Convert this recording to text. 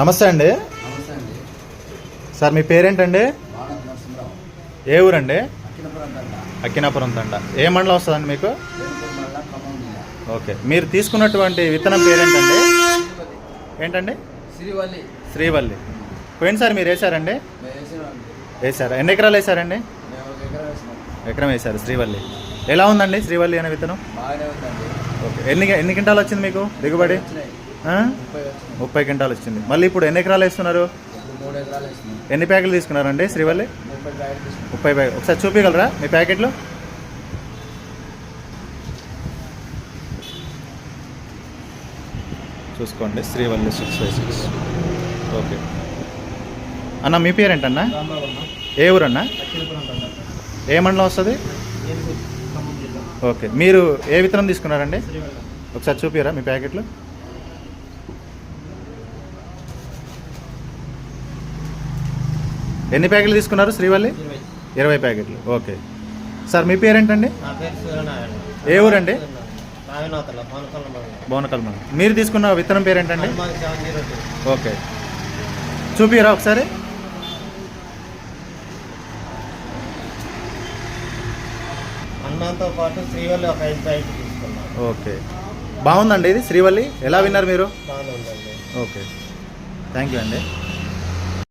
నమస్తే అండి. సార్ మీ పేరేంటండి? ఏ ఊరండి? అక్కినాపురం తండ. ఏ మండలం వస్తుందండి మీకు? ఓకే. మీరు తీసుకున్నటువంటి విత్తనం పేరేంటండి? ఏంటండి? సిరివల్లి శ్రీవల్లి. పోయినసారి మీరు వేసినాం వేశారా? ఎన్ని ఎకరాలు ఒక ఎకరం వేశారు శ్రీవల్లి. ఎలా ఉందండి శ్రీవల్లి అనే విత్తనం? ఓకే. ఎన్ని ఎన్ని క్వింటాలు వచ్చింది మీకు దిగుబడి? ముప్పై క్వింటాలు వచ్చింది మళ్ళీ ఇప్పుడు ఎన్ని ఎకరాలు వేస్తున్నారు? ఎన్ని ప్యాకెట్లు తీసుకున్నారండి శ్రీవల్లి? ముప్పై ప్యాకెట్ ఒకసారి చూపించగలరా మీ ప్యాకెట్లు? చూసుకోండి Srivalli six five six okay. అన్న మీ పేరేంటన్నా? ఏ ఊరన్నా? ఏ మండలం వస్తుంది? ఓకే. మీరు ఏ విత్తనం తీసుకున్నారండి? ఒకసారి చూపియరా మీ ప్యాకెట్లు? ఎన్ని ప్యాకెట్లు తీసుకున్నారు శ్రీవల్లి? ఇరవై. ప్యాకెట్లు. ఓకే. సార్ మీ పేరేంటండి? ఏ ఊరండి? బోనకల్మ మీరు తీసుకున్న విత్తనం పేరేంటండి? ఓకే. చూపియరా ఒకసారి? అన్నంతో పాటు శ్రీవల్లి ఒక ఐదు ప్యాకెట్ ఓకే. బాగుందండి ఇది? శ్రీవల్లి ఎలా విన్నారు మీరు? ఓకే. థ్యాంక్ యూ అండి.